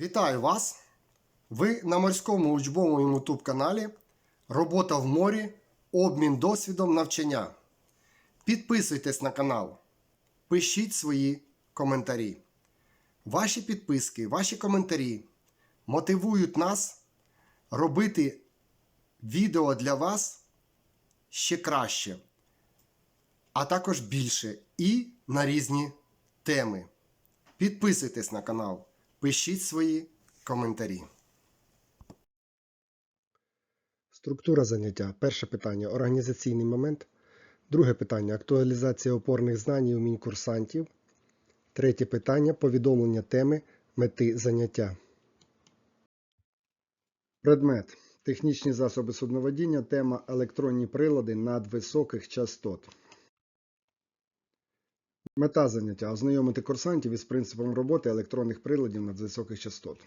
Вітаю вас! Ви на морському учбовому YouTube каналі Робота в морі, обмін досвідом навчання. Підписуйтесь на канал, пишіть свої коментарі. Ваші підписки, ваші коментарі мотивують нас робити відео для вас ще краще, а також більше і на різні теми. Підписуйтесь на канал, пишіть свої коментарі. Структура заняття. Перше питання організаційний момент. Друге питання актуалізація опорних знань і умінь курсантів. Третє питання повідомлення теми мети заняття. Предмет. Технічні засоби судноводіння. Тема електронні прилади надвисоких частот. Мета заняття ознайомити курсантів із принципом роботи електронних приладів надвисоких частот.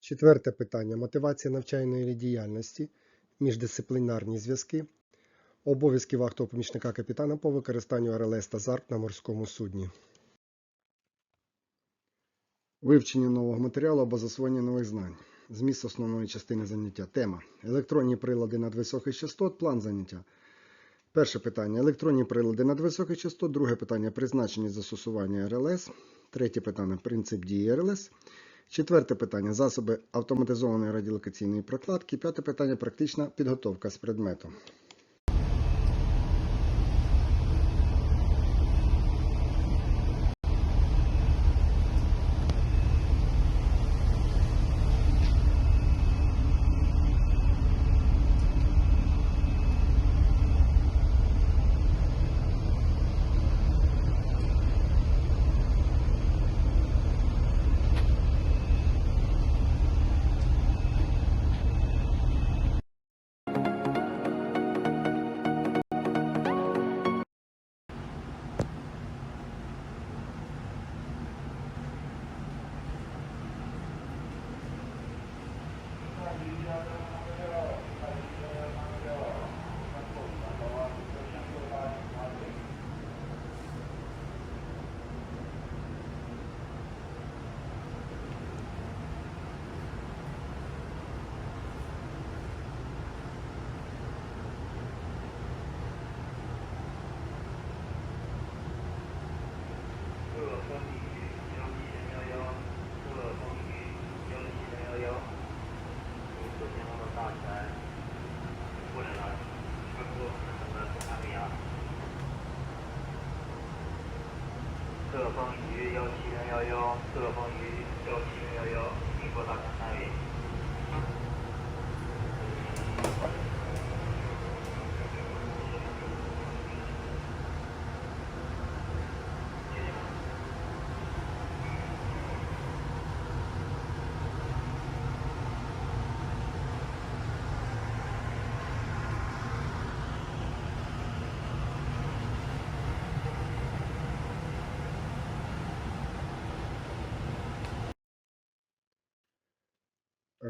Четверте питання мотивація навчальної діяльності, міждисциплінарні зв'язки, обов'язки вахтового помічника капітана по використанню РЛС та ЗАРП на морському судні. Вивчення нового матеріалу або засвоєння нових знань. Зміст основної частини заняття. Тема. Електронні прилади надвисоких частот. План заняття. Перше питання. Електронні прилади надвисоких частот. Друге питання. Призначення застосування РЛС. Третє питання. Принцип дії РЛС. Четверте питання. Засоби автоматизованої радіолокаційної прокладки. П'яте питання. Практична підготовка з предмету.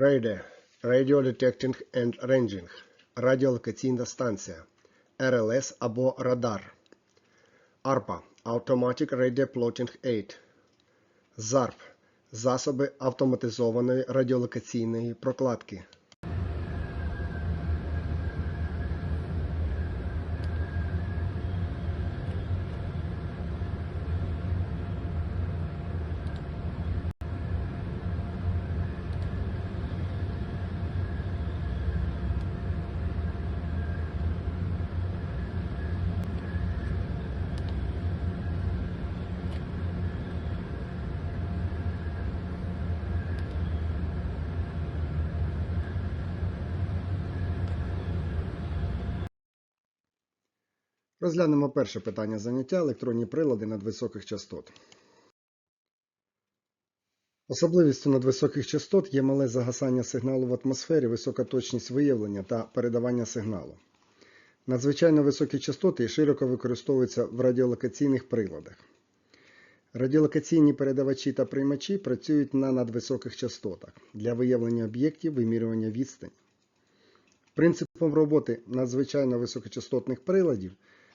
Рейде. Radio Detecting and Ranging. Радіолокаційна станція. РЛС або радар. ARPA. Automatic Radio Plotting Aid. ZARP Засоби автоматизованої радіолокаційної прокладки. Розглянемо перше питання заняття електронні прилади надвисоких частот. Особливістю надвисоких частот є мале загасання сигналу в атмосфері, висока точність виявлення та передавання сигналу. Надзвичайно високі частоти широко використовуються в радіолокаційних приладах. Радіолокаційні передавачі та приймачі працюють на надвисоких частотах для виявлення об'єктів, вимірювання відстані. Принципом роботи надзвичайно високочастотних приладів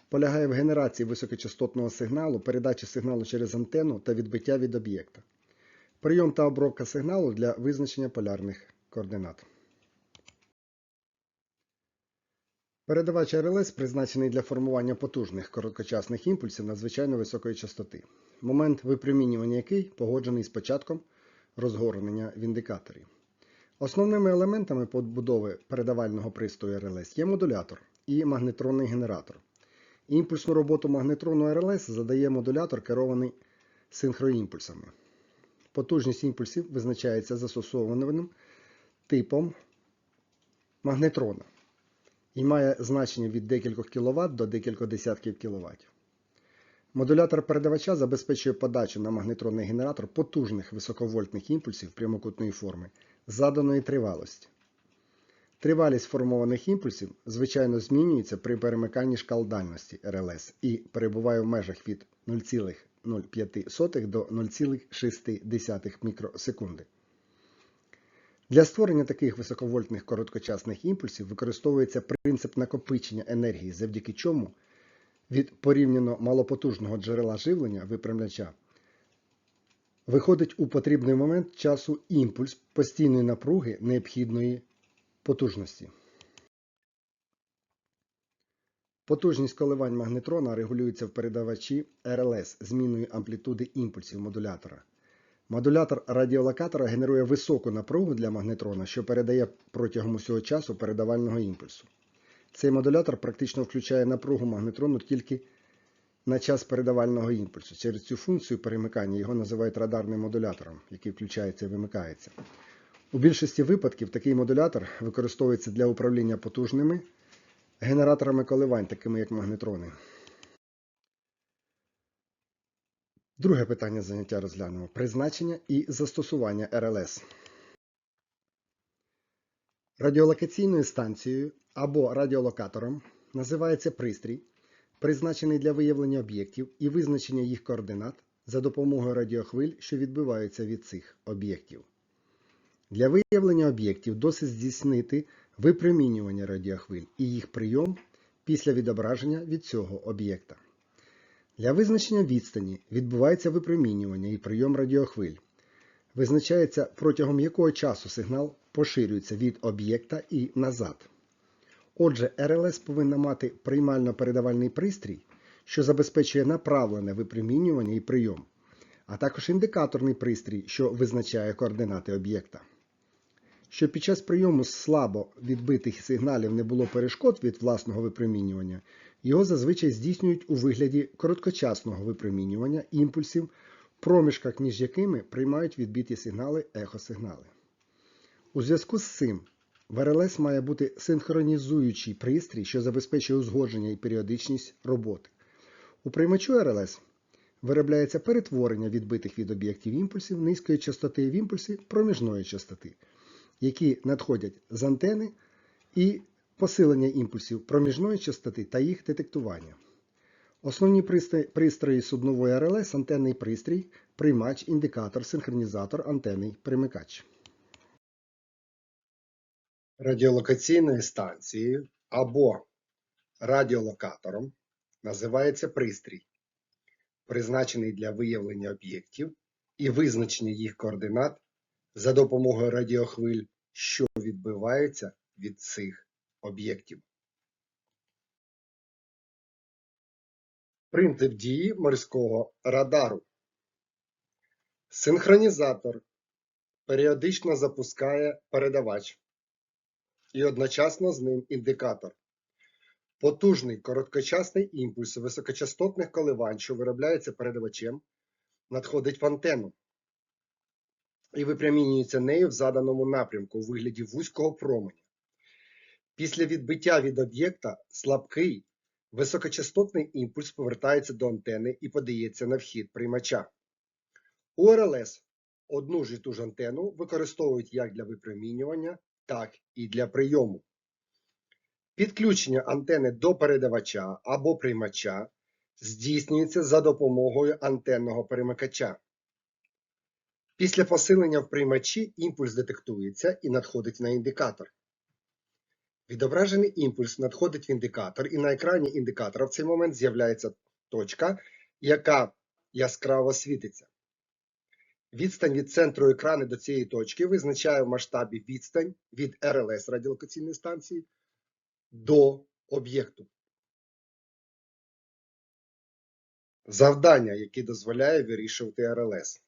полягає в генерації високочастотного сигналу, передачі сигналу через антенну та відбиття від об'єкта. Прийом та обробка сигналу для визначення полярних координат. Передавач РЛС призначений для формування потужних короткочасних імпульсів надзвичайно високої частоти, момент випромінювання який погоджений з початком розгорнення в індикаторі. Основними елементами побудови передавального пристрою РЛС є модулятор і магнетронний генератор. Імпульсну роботу магнетрону РЛС задає модулятор, керований синхроімпульсами. Потужність імпульсів визначається застосованим типом магнетрона і має значення від декількох кВт до декількох десятків кВт. Модулятор передавача забезпечує подачу на магнетронний генератор потужних високовольтних імпульсів прямокутної форми заданої тривалості. Тривалість формованих імпульсів звичайно змінюється при перемиканні шкал дальності РЛС і перебуває в межах від 0,05 до 0,6 мікросекунди. Для створення таких високовольтних короткочасних імпульсів використовується принцип накопичення енергії, завдяки чому від порівняно малопотужного джерела живлення випрямляча виходить у потрібний момент часу імпульс постійної напруги необхідної потужності. Потужність коливань магнетрона регулюється в передавачі РЛС зміною амплітуди імпульсів модулятора. Модулятор радіолокатора генерує високу напругу для магнетрона, що передає протягом усього часу передавального імпульсу. Цей модулятор практично включає напругу магнетрону тільки на час передавального імпульсу. Через цю функцію перемикання його називають радарним модулятором, який включається і вимикається. У більшості випадків такий модулятор використовується для управління потужними генераторами коливань, такими як магнетрони. Друге питання заняття розглянемо: призначення і застосування РЛС. Радіолокаційною станцією або радіолокатором називається пристрій, призначений для виявлення об'єктів і визначення їх координат за допомогою радіохвиль, що відбиваються від цих об'єктів. Для виявлення об'єктів досить здійснити випромінювання радіохвиль і їх прийом після відображення від цього об'єкта. Для визначення відстані відбувається випромінювання і прийом радіохвиль. Визначається, протягом якого часу сигнал поширюється від об'єкта і назад. Отже, РЛС повинна мати приймально-передавальний пристрій, що забезпечує направлене випромінювання і прийом, а також індикаторний пристрій, що визначає координати об'єкта. Щоб під час прийому слабо відбитих сигналів не було перешкод від власного випромінювання, його зазвичай здійснюють у вигляді короткочасного випромінювання імпульсів, проміжках між якими приймають відбиті сигнали ехосигнали. У зв'язку з цим в РЛС має бути синхронізуючий пристрій, що забезпечує узгодження і періодичність роботи. У приймачу РЛС виробляється перетворення відбитих від об'єктів імпульсів низької частоти в імпульси проміжної частоти, які надходять з антени і посилення імпульсів проміжної частоти та їх детектування. Основні пристрої- суднової РЛС антенний пристрій, приймач, індикатор, синхронізатор, антенний примикач. Радіолокаційною станцією або радіолокатором називається пристрій, призначений для виявлення об'єктів і визначення їх координат за допомогою радіохвиль, що відбиваються від цих об'єктів. Принцип дії морського радару. Синхронізатор періодично запускає передавач і одночасно з ним індикатор. Потужний короткочасний імпульс високочастотних коливань, що виробляється передавачем, надходить в антенну і випрямінюється нею в заданому напрямку у вигляді вузького променя. Після відбиття від об'єкта слабкий високочастотний імпульс повертається до антени і подається на вхід приймача. У РЛС одну ж і ту ж антенну використовують як для випромінювання, так і для прийому. Підключення антени до передавача або приймача здійснюється за допомогою антенного перемикача. Після посилення в приймачі імпульс детектується і надходить на індикатор. Відображений імпульс надходить в індикатор, і на екрані індикатора в цей момент з'являється точка, яка яскраво світиться. Відстань від центру екрану до цієї точки визначає в масштабі відстань від РЛС радіолокаційної станції до об'єкту. Завдання, яке дозволяє вирішувати РЛС.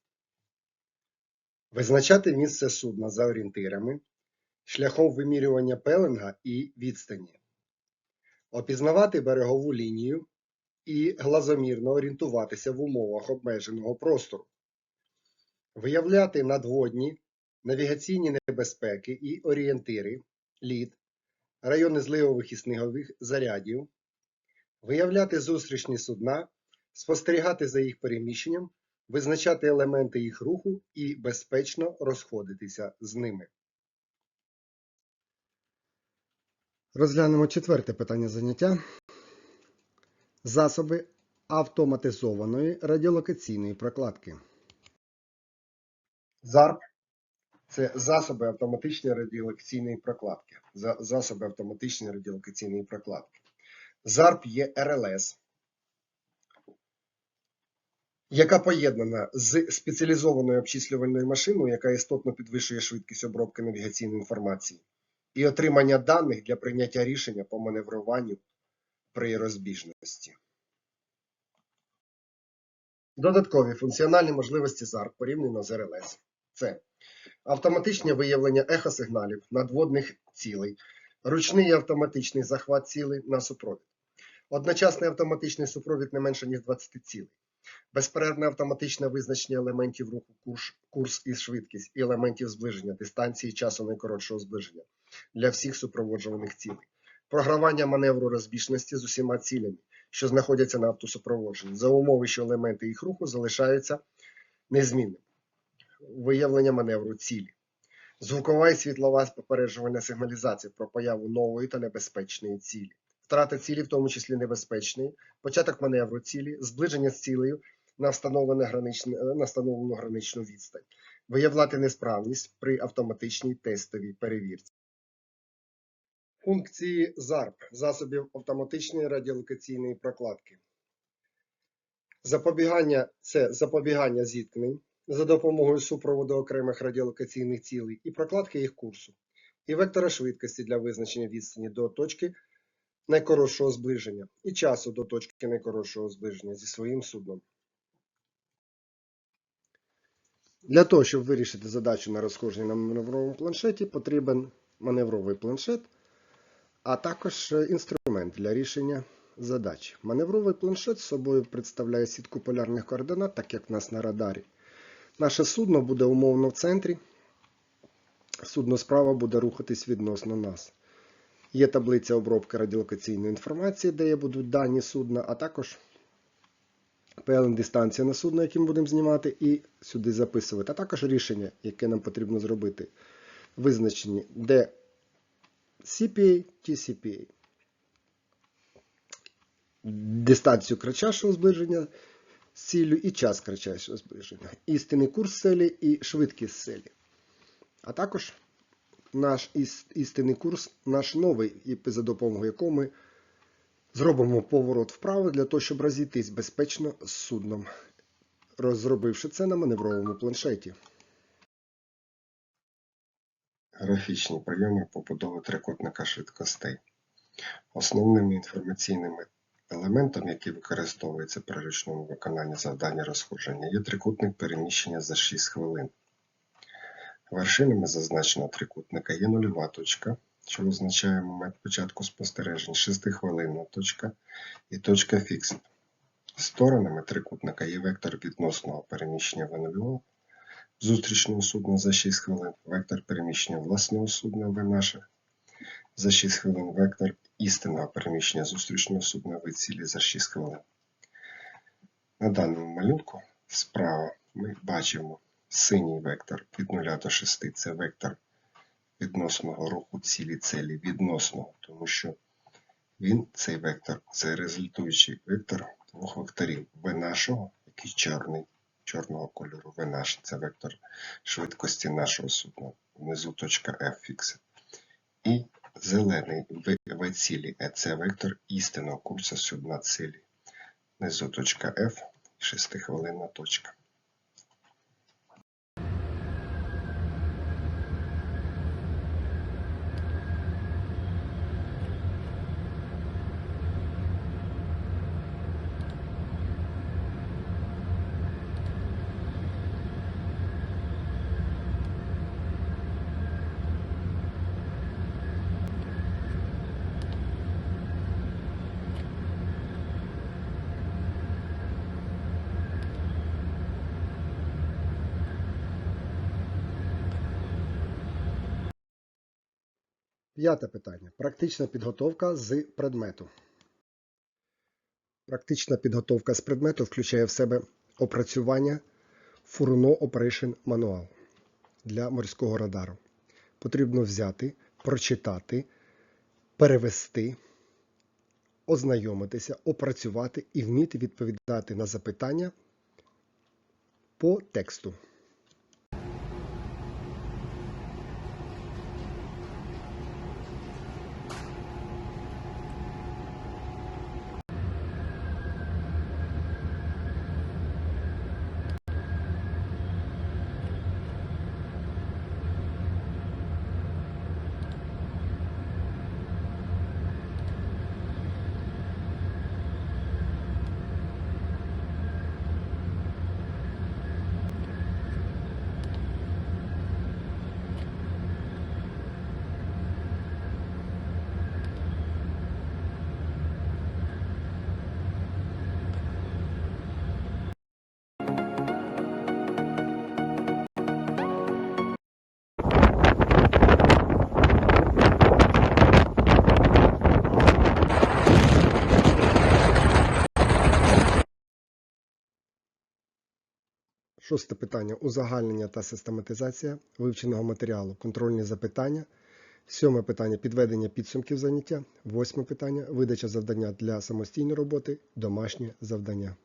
Визначати місце судна за орієнтирами шляхом вимірювання пеленга і відстані. Опізнавати берегову лінію і глазомірно орієнтуватися в умовах обмеженого простору. Виявляти надводні, навігаційні небезпеки і орієнтири, лід, райони зливових і снігових зарядів, виявляти зустрічні судна, спостерігати за їх переміщенням, визначати елементи їх руху і безпечно розходитися з ними. Розглянемо четверте питання заняття. Засоби автоматизованої радіолокаційної прокладки. ЗАРП це засоби автоматичної радіолокаційної прокладки. Засоби автоматичної радіолокаційної прокладки. ЗАРП є РЛС, яка поєднана з спеціалізованою обчислювальною машиною, яка істотно підвищує швидкість обробки навігаційної інформації, і отримання даних для прийняття рішення по маневруванню при розбіжності. Додаткові функціональні можливості ЗАРП порівняно з РЛС. Це автоматичне виявлення ехосигналів надводних цілей, ручний і автоматичний захват цілей на супровід, одночасний автоматичний супровід не менше ніж 20 цілей, безперервне автоматичне визначення елементів руху курс, курс і швидкість і елементів зближення дистанції часу найкоротшого зближення для всіх супроводжуваних цілей, програвання маневру розбіжності з усіма цілями, що знаходяться на автосупроводженні, за умови, що елементи їх руху залишаються незмінними виявлення маневру цілі. Звукова і світлова попереджувальна сигналізація про появу нової та небезпечної цілі. Втрата цілі, в тому числі небезпечної, початок маневру цілі, зближення з цілею на, граничне, на встановлену граничну відстань, виявляти несправність при автоматичній тестовій перевірці. Функції ЗАРП засобів автоматичної радіолокаційної прокладки. Запобігання це запобігання зіткнень за допомогою супроводу окремих радіолокаційних цілей і прокладки їх курсу, і вектора швидкості для визначення відстані до точки найкоротшого зближення і часу до точки найкоротшого зближення зі своїм судном. Для того, щоб вирішити задачу на розхоженні на маневровому планшеті, потрібен маневровий планшет, а також е, інструмент для рішення задач. Маневровий планшет з собою представляє сітку полярних координат, так як в нас на радарі. Наше судно буде умовно в центрі. Судно справа буде рухатись відносно нас. Є таблиця обробки радіолокаційної інформації, де є будуть дані судна, а також певна дистанція на судно, яке ми будемо знімати, і сюди записувати. А також рішення, яке нам потрібно зробити. Визначені, де CPA, TCPA. Дистанцію кратчайшого зближення з ціллю і час кратчайшого зближення, істинний курс селі і швидкість селі. А також наш істинний курс, наш новий, і за допомогою якого ми зробимо поворот вправо для того, щоб розійтись безпечно з судном, розробивши це на маневровому планшеті. Графічні прийоми побудови трикутника швидкостей. Основними інформаційними елементами, які використовуються при ручному виконанні завдання розходження, є трикутник переміщення за 6 хвилин. Вершинами зазначеного трикутника є нульова точка, що означає момент початку спостережень, 6-хвилинна точка і точка фікс. Сторонами трикутника є вектор відносного переміщення в нульового зустрічного судна за 6 хвилин, вектор переміщення власного судна в наше за 6 хвилин, вектор істинного переміщення зустрічного судна в цілі за 6 хвилин. На даному малюнку справа ми бачимо синій вектор від 0 до 6 це вектор відносного руху цілі целі відносного, тому що він, цей вектор, це результуючий вектор двох векторів В нашого, який чорний, чорного кольору, В наш, це вектор швидкості нашого судна, внизу точка F фіксит. І зелений В, цілі, це вектор істинного курсу судна цілі. Внизу точка F, 6 хвилинна точка. П'яте питання. Практична підготовка з предмету. Практична підготовка з предмету включає в себе опрацювання Фурно Operation Manual для морського радару. Потрібно взяти, прочитати, перевести, ознайомитися, опрацювати і вміти відповідати на запитання по тексту. Шосте питання. Узагальнення та систематизація вивченого матеріалу, контрольні запитання. Сьоме питання підведення підсумків заняття. Восьме питання видача завдання для самостійної роботи, домашнє завдання.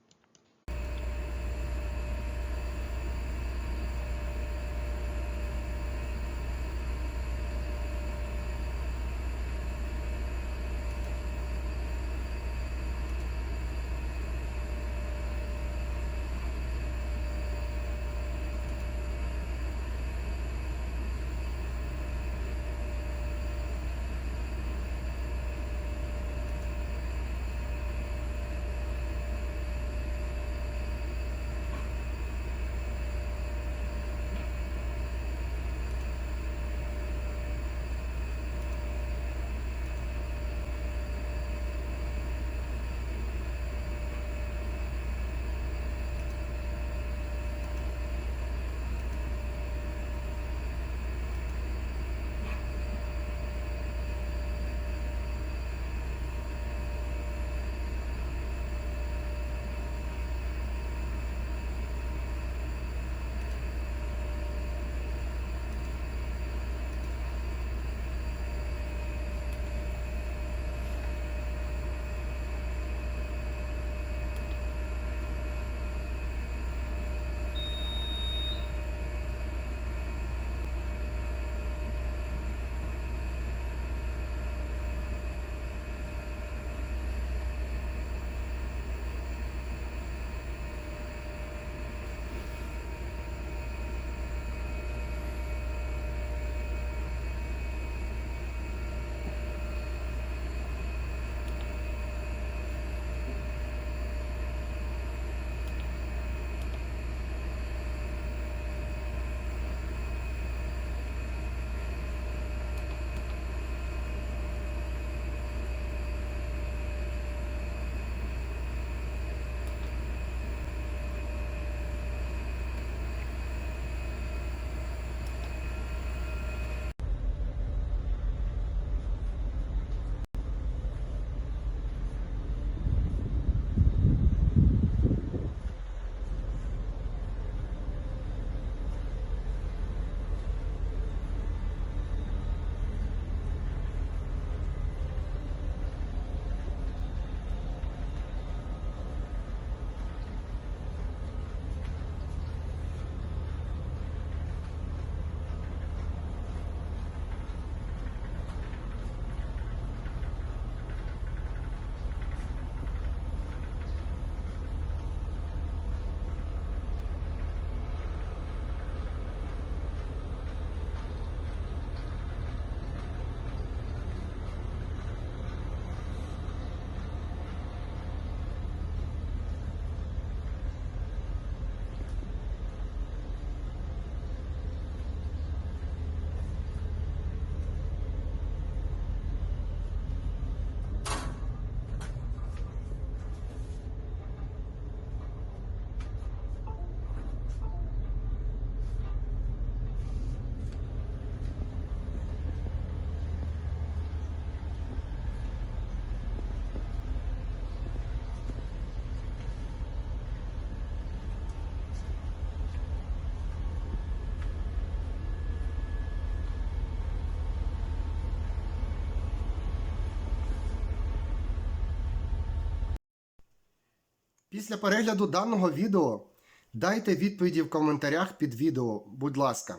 Після перегляду даного відео дайте відповіді в коментарях під відео, будь ласка.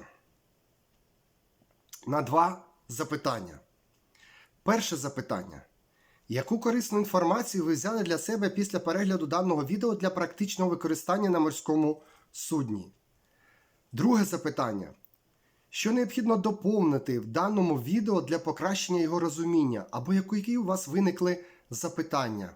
На два запитання. Перше запитання. Яку корисну інформацію ви взяли для себе після перегляду даного відео для практичного використання на морському судні? Друге запитання. Що необхідно доповнити в даному відео для покращення його розуміння, або які у вас виникли запитання?